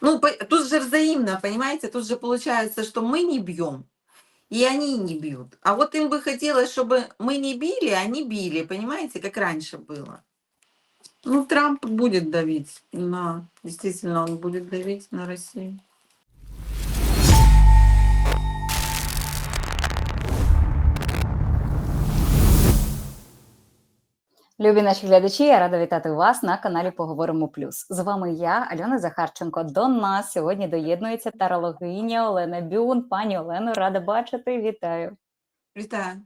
Ну, тут же взаимно, понимаете? Тут же получается, что мы не бьем, и они не бьют. А вот им бы хотелось, чтобы мы не били, а они били, понимаете, как раньше было. Ну, Трамп будет давить на... Действительно, он будет давить на Россию. Любі наші глядачі, я рада вітати вас на каналі Поговоримо Плюс. З вами я, Альона Захарченко. До нас сьогодні доєднується тарологиня Олена Бюн. Пані Олено, рада бачити. Вітаю. Витаю.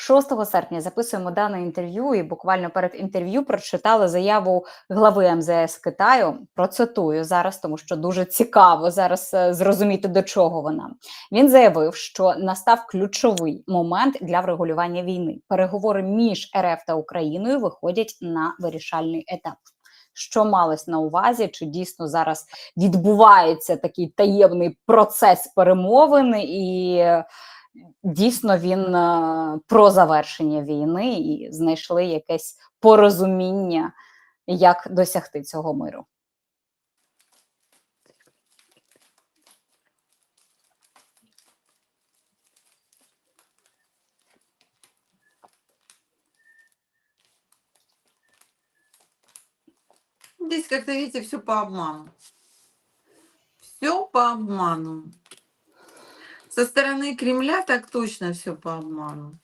6 серпня записуємо дане інтерв'ю, і буквально перед інтерв'ю прочитали заяву глави МЗС Китаю. Процитую зараз, тому що дуже цікаво зараз е, зрозуміти до чого вона. Він заявив, що настав ключовий момент для врегулювання війни. Переговори між РФ та Україною виходять на вирішальний етап. Що малось на увазі? Чи дійсно зараз відбувається такий таємний процес перемовин і е, дійсно він е, про завершення війни і знайшли якесь порозуміння, як досягти цього миру. Здесь как-то, видите, все по обману. Все по обману. Со стороны Кремля так точно все по обману.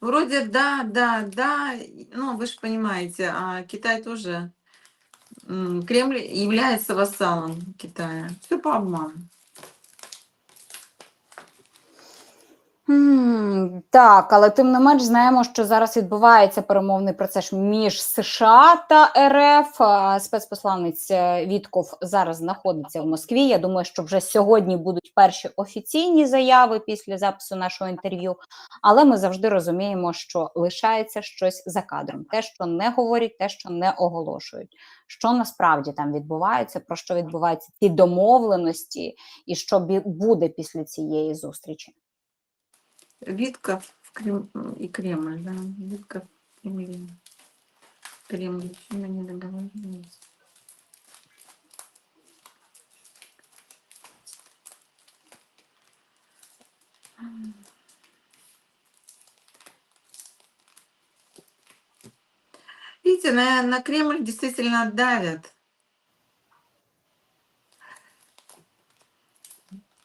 Вроде да, да, да, ну вы же понимаете, а Китай тоже, Кремль является вассалом Китая. Все по обману. М, Так, але тим не менш знаємо, що зараз відбувається перемовний процес між США та РФ. Спецпосланець е, Вітков зараз знаходиться в Москві. Я думаю, що вже сьогодні будуть перші офіційні заяви після запису нашого інтерв'ю. Але ми завжди розуміємо, що лишається щось за кадром. Те, що не говорять, те, що не оголошують. Що насправді там відбувається, про що відбуваються ці домовленості, і що буде після цієї зустрічі. Витков Крем... и Кремль, да. Витков в Кремле. Кремль, чем они договорились? Видите, на, на Кремль действительно давят.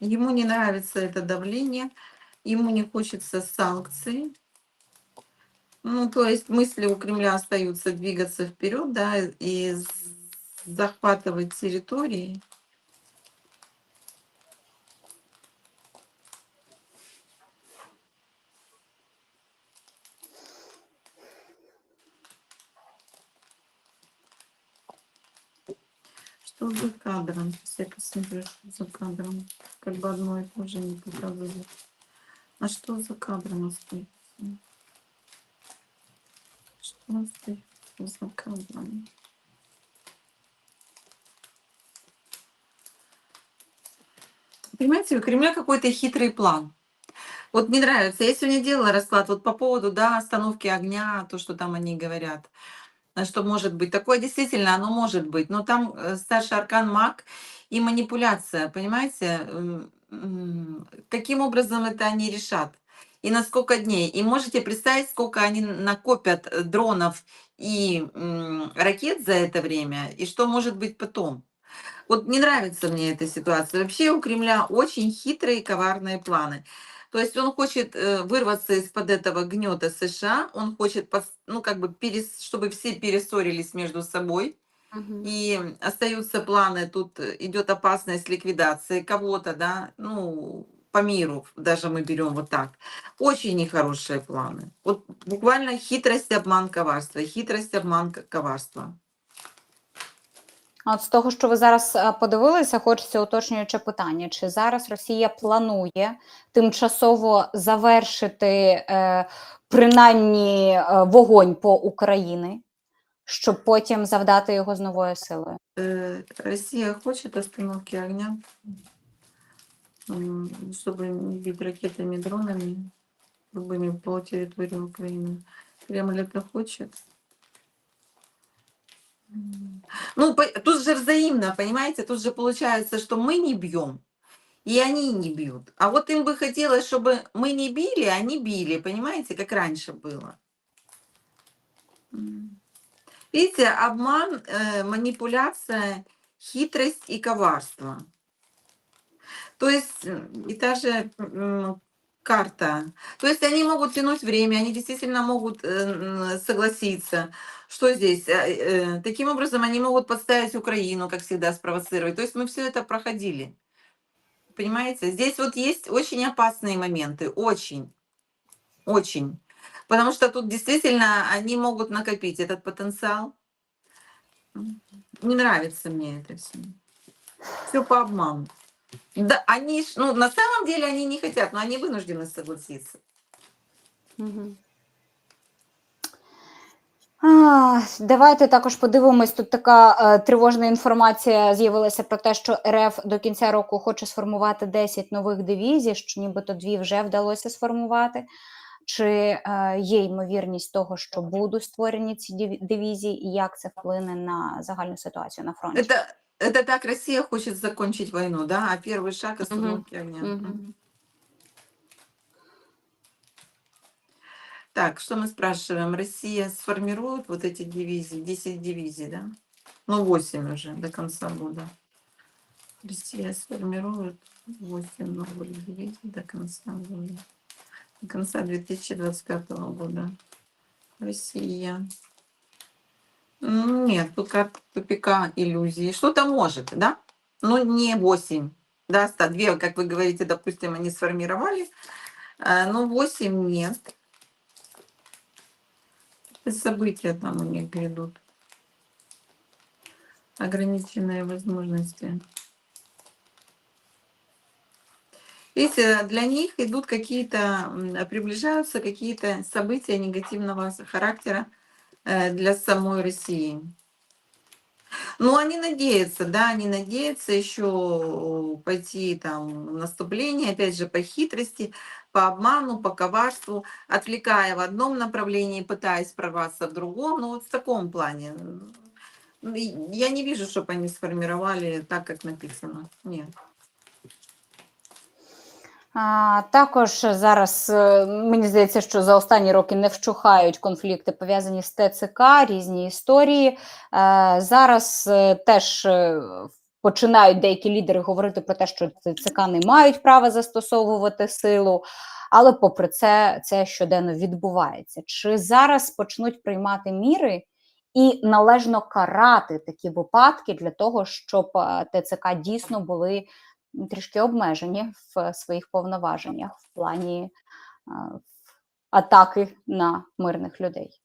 Ему не нравится это давление, ему не хочется санкций. Ну, то есть мысли у Кремля остаются двигаться вперед, да, и захватывать территории. Что за кадром? Сейчас я посмотрю, что за кадром. Как бы одно и то же не показывает. А что за кадром остается? Что остается за кадром? Понимаете, у Кремля какой-то хитрый план. Вот мне нравится. Я сегодня делала расклад вот по поводу, да, остановки огня, то, что там они говорят. А Что может быть. Такое действительно, оно может быть. Но там э, старший аркан маг и манипуляция, понимаете? Каким образом это они решат? И на сколько дней? И можете представить, сколько они накопят э, дронов и ракет за это время, и что может быть потом? Вот не нравится мне эта ситуация. Вообще у Кремля очень хитрые и коварные планы. То есть он хочет э, вырваться из-под этого гнета США, он хочет, ну, как бы, перес- чтобы все перессорились между собой, и остаются планы, тут э, идет опасность ликвидации кого-то, да, ну, по миру, даже мы берем вот так. Очень нехорошие планы. Вот буквально хитрость, обман, коварство, хитрость, обман, к- коварство. А От з того, що ви зараз е, подивилися, хочеться уточнююче питання: чи зараз Росія планує тимчасово завершити е, принаймні е, вогонь по Україні, Щоб потім завдати його з новою силою? Россия хочет остановки огня, не бить ракетами, дронами любыми по территории Украины. Кремль это хочет. Ну, тут же взаимно, понимаете, тут же получается, что мы не бьем, и они не бьют. А вот им бы хотелось, чтобы мы не били, а они били, понимаете, как раньше было. М. Видите, обман, э, манипуляция, хитрость и коварство. То есть и та же карта. То есть они могут тянуть время, они действительно могут э, согласиться. Что здесь? Э, Таким образом, они могут подставить Украину, как всегда, спровоцировать. То есть мы все это проходили. Понимаете? Здесь вот есть очень опасные моменты, очень, очень. Потому что тут действительно они могут накопить этот потенциал. М, Не нравится мне это все. Все по обману. Да, они, ж- ну, на самом деле они не хотят, но они вынуждены согласиться. Мгм. А, давайте також подивимось. Тут така е, тривожна інформація з'явилася про те, що РФ до кінця року хоче сформувати 10 нових дивізій, що нібито дві вже вдалося сформувати. Чи е, є ймовірність того, що будуть створені ці диві- дивізії, і як це вплине на загальну ситуацію на фронті? Это, это так Россия хочет закончить войну, да? А первый шаг остановки огня. Мгм. Мгм. Так, что мы спрашиваем? Россия сформирует вот эти дивизии, 10 дивизий, да? Ну, 8 уже до конца года. Россия сформирует 8 новых дивизий до конца года. Конца 2025 года. Россия. М, Нет, тут карта тупика иллюзии. Что-то может, да? Но не 8. Да, ста- две, как вы говорите, допустим, они сформировали. а, Но 8 нет. События там у них грядут. Ограниченные возможности. Видите, для них идут какие-то, м, приближаются какие-то события негативного характера э, для самой России. Ну, они надеются, да, они надеются еще пойти там в наступление, опять же, по хитрости, по обману, по коварству, отвлекая в одном направлении, пытаясь прорваться в другом, ну вот в таком плане. Я не вижу, чтобы они сформировали так, как написано. Нет. А, також зараз е, мені здається, що за останні роки не вщухають конфлікти пов'язані з ТЦК, різні історії. Е, зараз е, теж починають деякі лідери говорити про те, що ТЦК не мають права застосовувати силу. Але попри це, це щоденно відбувається. Чи зараз почнуть приймати міри і належно карати такі випадки для того, щоб ТЦК дійсно були трішки обмежені в своїх повноваженнях в плані атаки на мирних людей.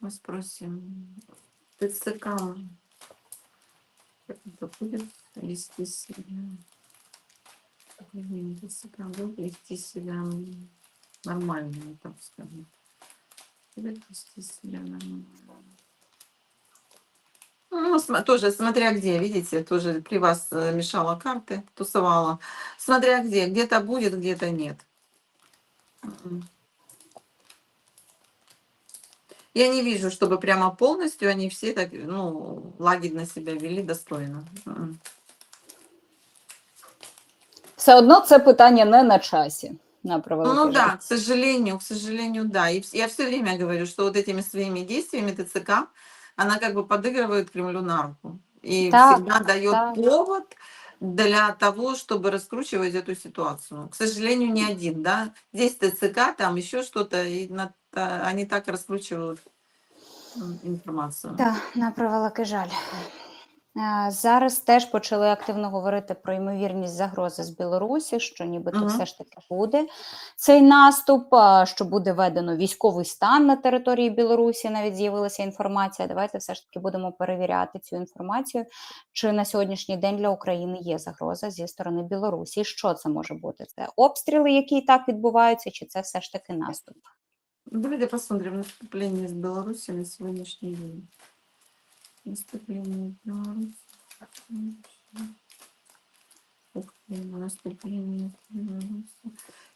Мы спросим, ТЦК как это будет вести себя? ТЦК будет вести себя нормально, я так скажу. Будет вести себя нормально. Ну, тоже смотря где, видите, тоже при вас э, мешала карты, тусовала. Смотря где, где-то будет, где-то нет. Я не вижу, чтобы прямо полностью они все так, ну, лагідно себя вели достойно. Все одно це питання не на часі. На Ну жаль. да, к сожалению, к сожалению, да. И я все время говорю, что вот этими своими действиями ТЦК, она как бы подыгрывает Кремлю на руку. И Так, всегда дает так. повод для того, чтобы раскручивать эту ситуацию. К сожалению, не один, да. Здесь ТЦК, там еще что-то, и на- та- они так раскручивают информацию. Так, на превеликий жаль. Е, Зараз теж почали активно говорити про ймовірність загрози з Білорусі, що нібито Мгм. все ж таки буде цей наступ, що буде введено військовий стан на території Білорусі. Навіть з'явилася інформація. Давайте все ж таки будемо перевіряти цю інформацію. Чи на сьогоднішній день для України є загроза зі сторони Білорусі? І Що це може бути? Це обстріли, які і так відбуваються, чи це все ж таки наступ? Давайте посмотрим наступление с Беларуси на сегодняшний день. Наступление Наступление.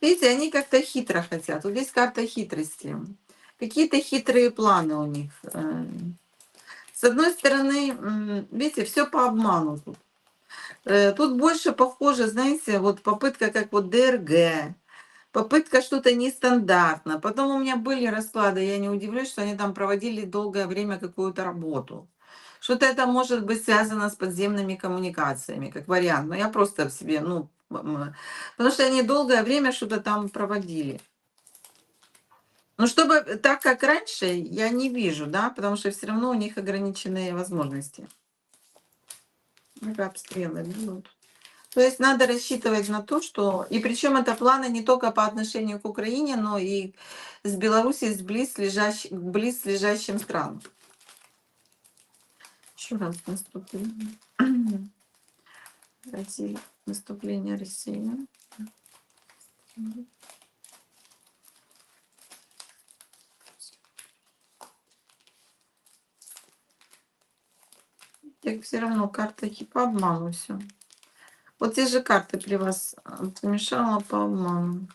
Видите, они как-то хитро хотят. Вот здесь карта хитрости. Какие-то хитрые планы у них. С одной стороны, видите, все по обману тут. Э, Тут больше похоже, знаете, вот попытка как вот ДРГ, попытка что-то нестандартно. Потом у меня были расклады, я не удивлюсь, что они там проводили долгое время какую-то работу. Что-то это может быть связано с подземными коммуникациями, как вариант. Но я просто в себе, ну, потому что они долгое время что-то там проводили. Ну, чтобы так, как раньше, я не вижу, да, потому что все равно у них ограниченные возможности. Ну-ка, обстрелы будут. То есть надо рассчитывать на то, что... И причем это планы не только по отношению к Украине, но и с Белоруссией, с близлежащ... близлежащим странам. Еще раз наступление. Россия. Наступление России. Так все равно карта и по обману все. Вот те же карты при вас а, помешала по обману.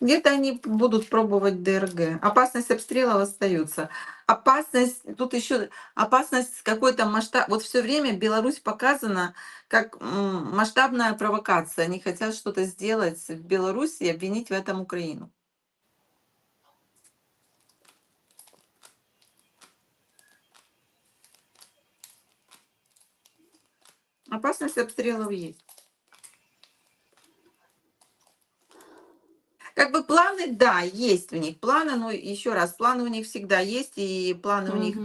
Где-то они будут пробовать ДРГ. Опасность обстрелов остается. Опасность, тут еще опасность какой-то масштаб. Вот все время Беларусь показана как масштабная провокация. Они хотят что-то сделать в Беларуси и обвинить в этом Украину. Опасность обстрелов есть. Как бы планы, да, есть у них планы, но еще раз, планы у них всегда есть, и планы у них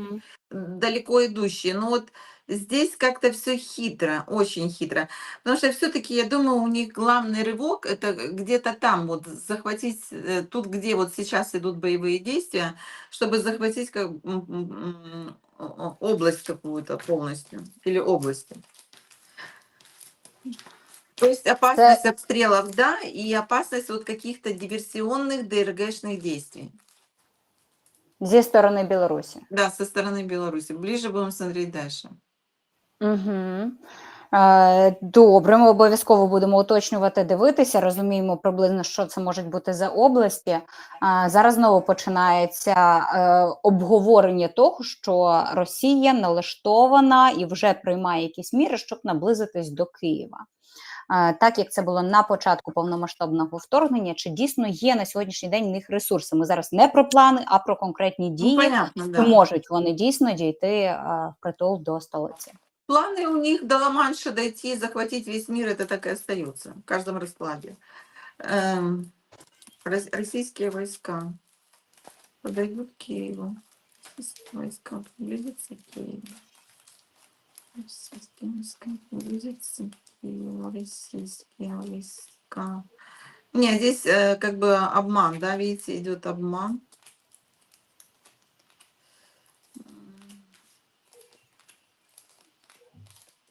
далеко идущие. Но вот здесь как-то все хитро, очень хитро. Потому что все-таки, я думаю, у них главный рывок это где-то там, вот захватить э, тут, где вот сейчас идут боевые действия, чтобы захватить как, область какую-то полностью или области. То есть опасность обстрелов, да, и опасность вот каких-то диверсионных ДРГшных действий. Зі сторони Білорусі. Да, со стороны Беларуси. Ближе будем смотреть дальше. Угу. Е, добре, ми обов'язково будемо уточнювати, дивитися, розуміємо приблизно, що це можуть бути за області. Е, зараз знову починається е, обговорення того, що Росія налаштована і вже приймає якісь міри, щоб наблизитись до Києва. Е, так як це було на початку повномасштабного вторгнення, чи дійсно є на сьогоднішній день в них ресурси? Ми зараз не про плани, а про конкретні Ну, дії. понятно, Чи да. можуть вони дійсно дійти е, в притул до столиці? Планы у них до Ла-Манша дойти, захватить весь мир, это так и остается в каждом раскладе. Эм, рос- российские войска подойдут к Киеву. Российские войска приблизятся к Киеву. Российские войска приблизятся к Войска. Не, здесь э, как бы обман, да, видите, идет обман.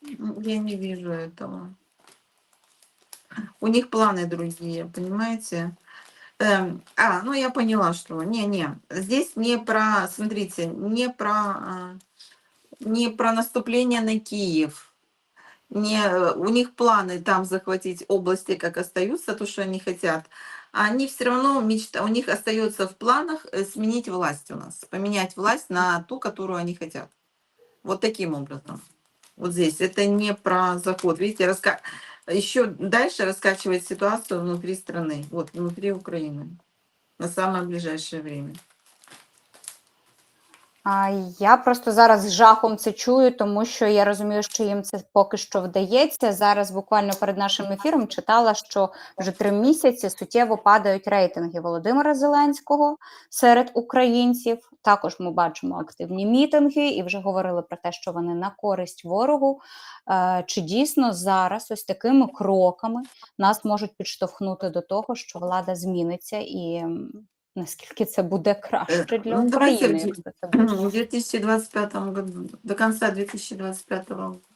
Я не вижу этого. У них планы другие, понимаете? Эм, а, ну я поняла, что не-не, здесь не про, смотрите, не про, а, не про наступление на Киев. Не, э, у них планы там захватить области, как остаются, то, что они хотят. Они все равно мечта, у них остается в планах э, сменить власть у нас, поменять власть на ту, которую они хотят. Вот таким образом. Вот здесь. Это не про заход. Видите, раска... еще дальше раскачивать ситуацию внутри страны, вот внутри Украины на самое ближайшее время. Я просто зараз з жахом це чую, тому що я розумію, що їм це поки що вдається. Зараз буквально перед нашим ефіром читала, що вже три місяці суттєво падають рейтинги Володимира Зеленського серед українців. Також ми бачимо активні мітинги і вже говорили про те, що вони на користь ворогу. Е, Чи дійсно зараз ось такими кроками нас можуть підштовхнути до того, що влада зміниться і наскільки це буде краще для ну, України, якщо це буде? В 2025 году, до конца 2025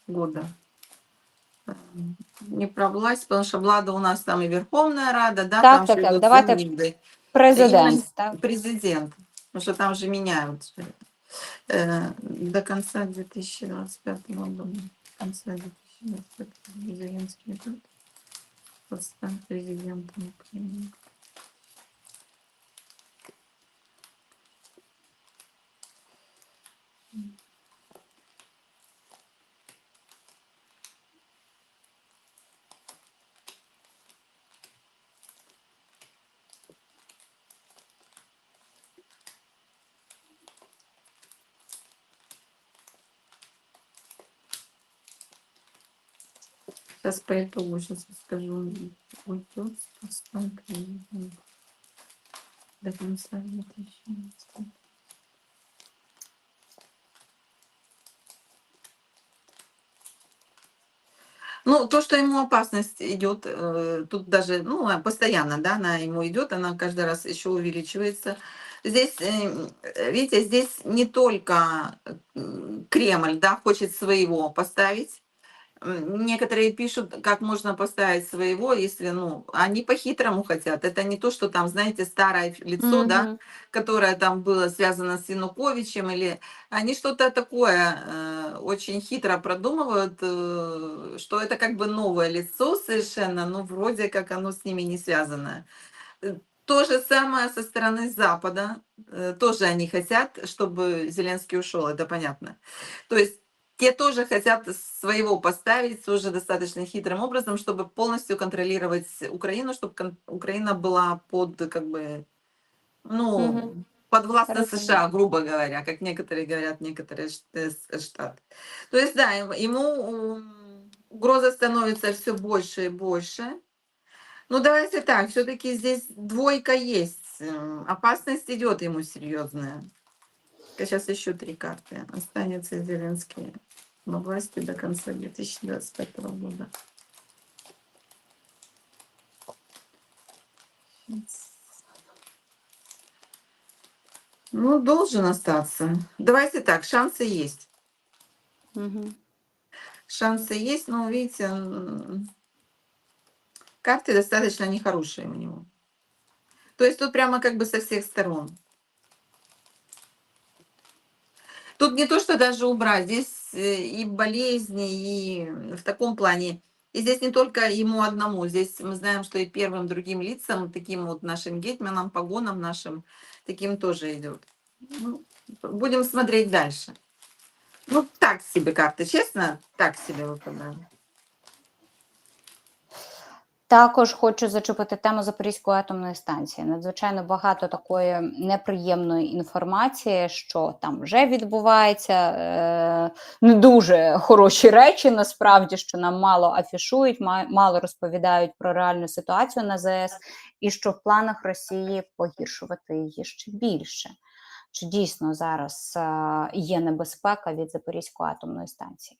года э, не про власть, потому что влада у нас там и Верховная Рада, да, Так, там так, же так, идут давайте замены. Президент, так? Президент, потому что там же меняют. Э, до конца 2025 года. До конца 2025 Зеленский идет. Стал президентом Украины. Сейчас по итогу сейчас скажу. Уйдет с поставкой до конца 2019. Ну, то, что ему опасность идет, э, тут даже, ну, постоянно, да, она ему идет, она каждый раз еще увеличивается. Здесь, э, э, видите, здесь не только м, Кремль, да, хочет своего поставить. Некоторые пишут, как можно поставить своего, если, ну, они по-хитрому хотят. Это не то, что там, знаете, старое лицо, да, Мгм. которое там было связано с Януковичем, или они что-то такое э, очень хитро продумывают, э, что это как бы новое лицо совершенно, но вроде как оно с ними не связано. Э, То же самое со стороны Запада. Э, Тоже они хотят, чтобы Зеленский ушел, это понятно. То есть те тоже хотят своего поставить тоже достаточно хитрым образом, чтобы полностью контролировать Украину, чтобы Украина была под как бы ну, Мгм. подвластна Разумею. США, грубо говоря, как некоторые говорят, некоторые э, с- штаты. То есть, да, ем- ему угроза становится все больше и больше. Ну, давайте так, все-таки здесь двойка есть. м, Опасность идет ему серьезная. Сейчас еще три карты. Останется Зеленский на власти до конца 2025 года. Ну, должен остаться. Давайте так, шансы есть. Мгм. Шансы есть, но, видите, карты достаточно нехорошие у него. То есть тут прямо как бы со всех сторон. Тут не то, что даже убрать, здесь э, и болезни, и в таком плане. И здесь не только ему одному, здесь мы знаем, что и первым другим лицам, таким вот нашим гетьманам, погонам нашим, таким тоже идет. Ну, будем смотреть дальше. Ну, так себе карты, честно, так себе выпадают. Також хочу зачепити тему Запорізької атомної станції. Надзвичайно багато такої неприємної інформації, що там вже відбувається е, не дуже хороші речі, насправді, що нам мало афішують, мало розповідають про реальну ситуацію на ЗС, і що в планах Росії погіршувати її ще більше. Чи дійсно зараз е, є небезпека від Запорізької атомної станції?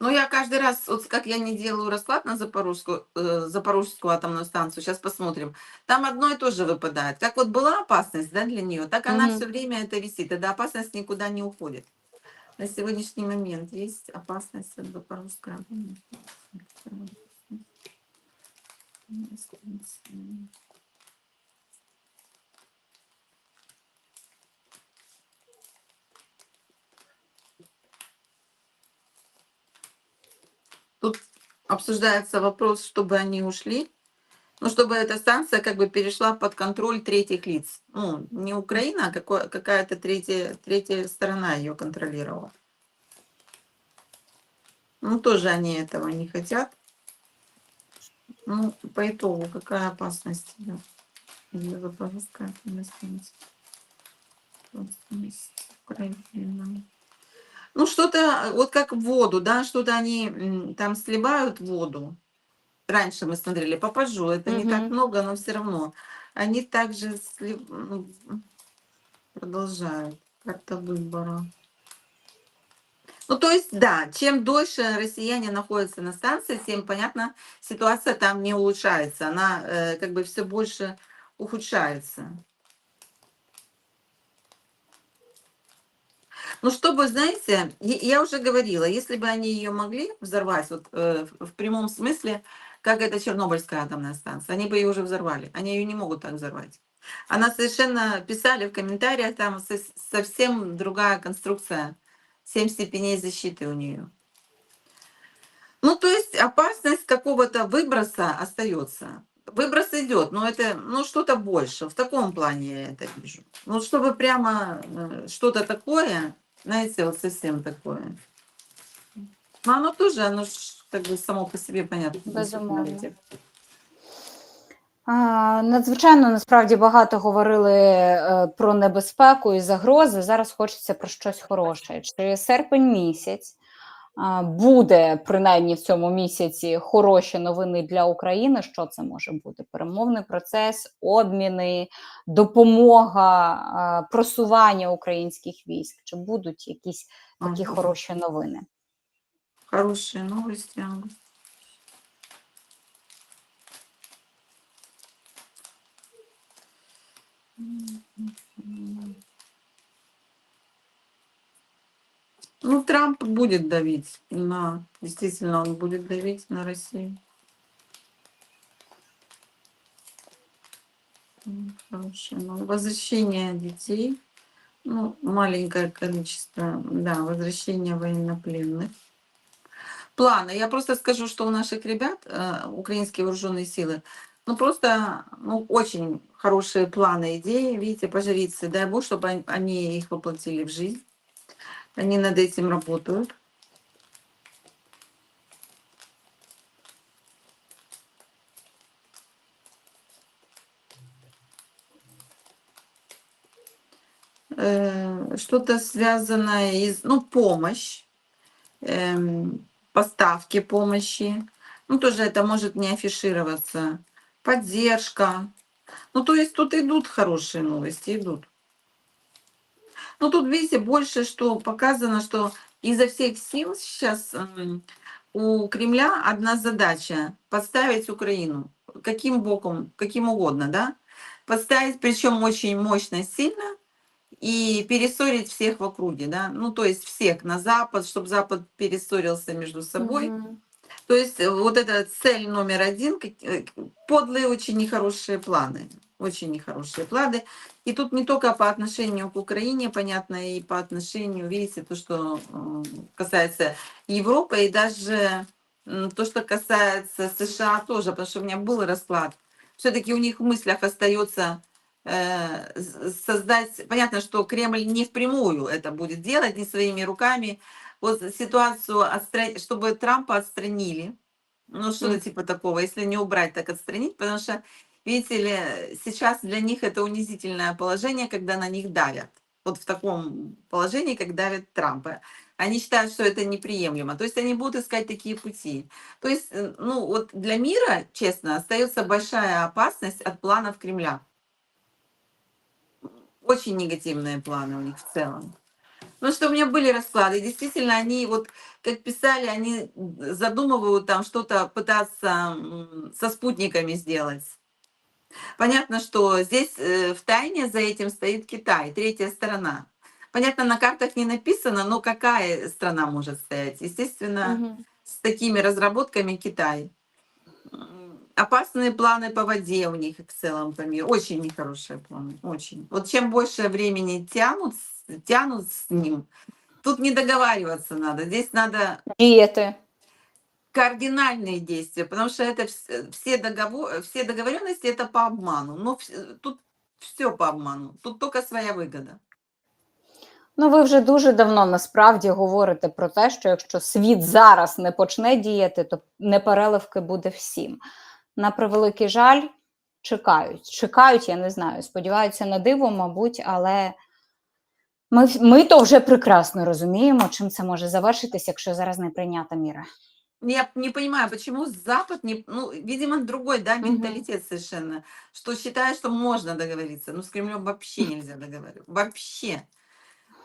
Ну, я каждый раз, вот как я не делаю расклад на Запорожскую, э, Запорожскую атомную станцию, сейчас посмотрим. Там одно и то же выпадает. Как вот была опасность да, для нее, так она Мгм. все время это висит. Тогда опасность никуда не уходит. На сегодняшний момент есть опасность от Запорожской атомной станции. Тут обсуждается вопрос, чтобы они ушли, но чтобы эта станция как бы перешла под контроль третьих лиц. Ну, не Украина, а какая-то третья, третья сторона ее контролировала. Ну, тоже они этого не хотят. Ну, по итогу, какая опасность для Запорожской Украины. Ну, что-то, вот как воду, да, что-то они там сливают воду. Раньше мы смотрели по пажу, это не так много, но все равно. Они также слив- ну, продолжают. Карта выбора. Ну, то есть, да, чем дольше россияне находятся на станции, тем, понятно, ситуация там не улучшается. Она э, как бы все больше ухудшается. Ну, чтобы, знаете, я уже говорила, если бы они ее могли взорвать, вот э, в прямом смысле, как это Чернобыльская атомная станция, они бы ее уже взорвали. Они ее не могут так взорвать. Она совершенно, писали в комментариях, там со- совсем другая конструкция, семь степеней защиты у нее. Ну, то есть опасность какого-то выброса остается. Выброс идет, но это, ну, что-то больше. В таком плане я это вижу. Ну, чтобы прямо э, что-то такое, знаете, вот совсем такое. Но оно тоже, оно ж как бы само по себе понятно. Безумовно. А, Надзвичайно насправді багато говорили е, про небезпеку і загрози. Зараз хочеться про щось хороше. Чи серпень місяць буде принаймні в цьому місяці хороші новини для України. Що це може бути? Перемовний процес, обміни, допомога, просування українських військ. Чи будуть якісь такі хороші новини? Хорошие новости. Август. Ну, Трамп будет давить на, действительно, он будет давить на Россию. Хорошее. Ну, возвращение детей, ну, маленькое количество, да, возвращение военнопленных. Планы. Я просто скажу, что у наших ребят, э, украинские вооруженные силы, ну, просто, ну, очень хорошие планы, идеи, видите, пожрицы. Дай Бог, чтобы он- они их воплотили в жизнь. Они над этим работают. Э, Что-то связанное из, ну, помощь, эм, поставки помощи. Ну, тоже это может не афишироваться. Поддержка. Ну, то есть тут идут хорошие новости, идут. Ну, тут, видите, больше, что показано, что изо всех сил сейчас м, у Кремля одна задача – подставить Украину. Каким боком, каким угодно, да? Подставить, причем очень мощно, сильно, и перессорить всех в округе, да? Ну, то есть всех на Запад, чтобы Запад перессорился между собой. Мгм. То есть э, вот эта цель номер один, э, подлые очень нехорошие планы, очень нехорошие планы. И тут не только по отношению к Украине, понятно, и по отношению, видите, то, что касается Европы, и даже то, что касается США тоже, потому что у меня был расклад. Все-таки у них в мыслях остается э, создать, понятно, что Кремль не впрямую это будет делать, не своими руками, вот ситуацию, отстра- чтобы Трампа отстранили, ну что-то Мгм. типа такого, если не убрать, так отстранить, потому что, видите ли, сейчас для них это унизительное положение, когда на них давят. Вот в таком положении, как давят Трампа. Они считают, что это неприемлемо. То есть они будут искать такие пути. То есть, э, ну вот для мира, честно, остается большая опасность от планов Кремля. Очень негативные планы у них в целом. Ну, что у меня были расклады. Действительно, они вот, как писали, они задумывают там что-то пытаться со спутниками сделать. Понятно, что здесь э, в тайне за этим стоит Китай, третья сторона. Понятно, на картах не написано, но какая страна может стоять? Естественно, Мгм. с такими разработками Китай. Опасные планы по воде у них в целом по миру. Очень нехорошие планы, очень. Вот чем больше времени тянут, с- тянут с ним, тут не договариваться надо. Здесь надо Діяти. кардинальные действия, потому что это вс- все, договор, все договоренности это по обману. Но вс- тут все по обману. Тут только своя выгода. Ну, ви вже дуже давно насправді говорите про те, що якщо світ зараз не почне діяти, то непереливки буде всім. На превеликий жаль, чекають. Чекають, я не знаю. Сподіваються на диво, мабуть, але ми, в- ми то вже прекрасно розуміємо, чим це може завершитись, якщо зараз не прийнята міра. Я не понимаю, почему Запад не... Ну, видимо, другой, да, менталитет совершенно. Что считает, что можно договориться. Ну, с Кремлем вообще нельзя договориться. Вообще.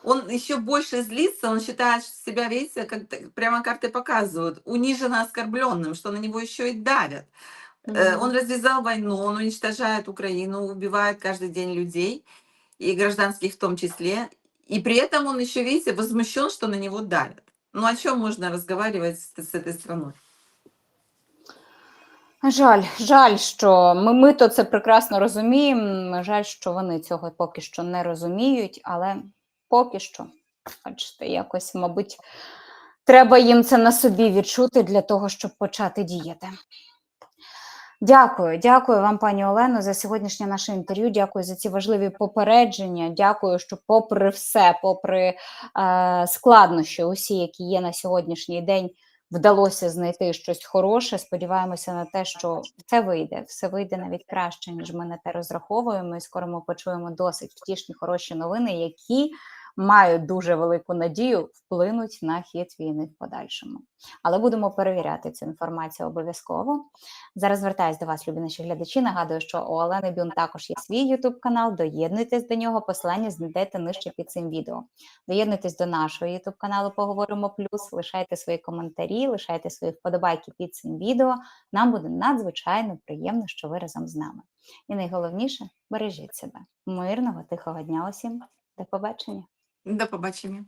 Он еще больше злится, он считает себя, видите, как прямо карты показывают, униженно оскорбленным, что на него еще и давят. Э, Он развязал войну, он уничтожает Украину, убивает каждый день людей, и гражданских в том числе. И при этом он еще, видите, возмущен, что на него давят. Ну о чем можно разговаривать с, с этой страной? Жаль, жаль, що ми, ми то це прекрасно розуміємо. Жаль, що вони цього поки що не розуміють, але поки що, бачите, якось, мабуть, треба їм це на собі відчути для того, щоб почати діяти. Дякую, дякую вам, пані Олено, за сьогоднішнє наше інтерв'ю. Дякую за ці важливі попередження. Дякую, що, попри все, попри е, складнощі, усі, які є на сьогоднішній день, вдалося знайти щось хороше. Сподіваємося на те, що це вийде, все вийде навіть краще, ніж ми на те розраховуємо. І скоро ми почуємо досить втішні, хороші новини, які маю дуже велику надію, вплинуть на хід війни в подальшому. Але будемо перевіряти цю інформацію обов'язково. Зараз звертаюсь до вас, любі наші глядачі. Нагадую, що у Олени Бюн також є свій YouTube канал. Доєднуйтесь до нього. Посилання знайдете нижче під цим відео. Доєднуйтесь до нашого YouTube каналу. Поговоримо плюс. Лишайте свої коментарі, лишайте свої вподобайки під цим відео. Нам буде надзвичайно приємно, що ви разом з нами. І найголовніше бережіть себе. Мирного, тихого дня усім. До побачення. До побачення.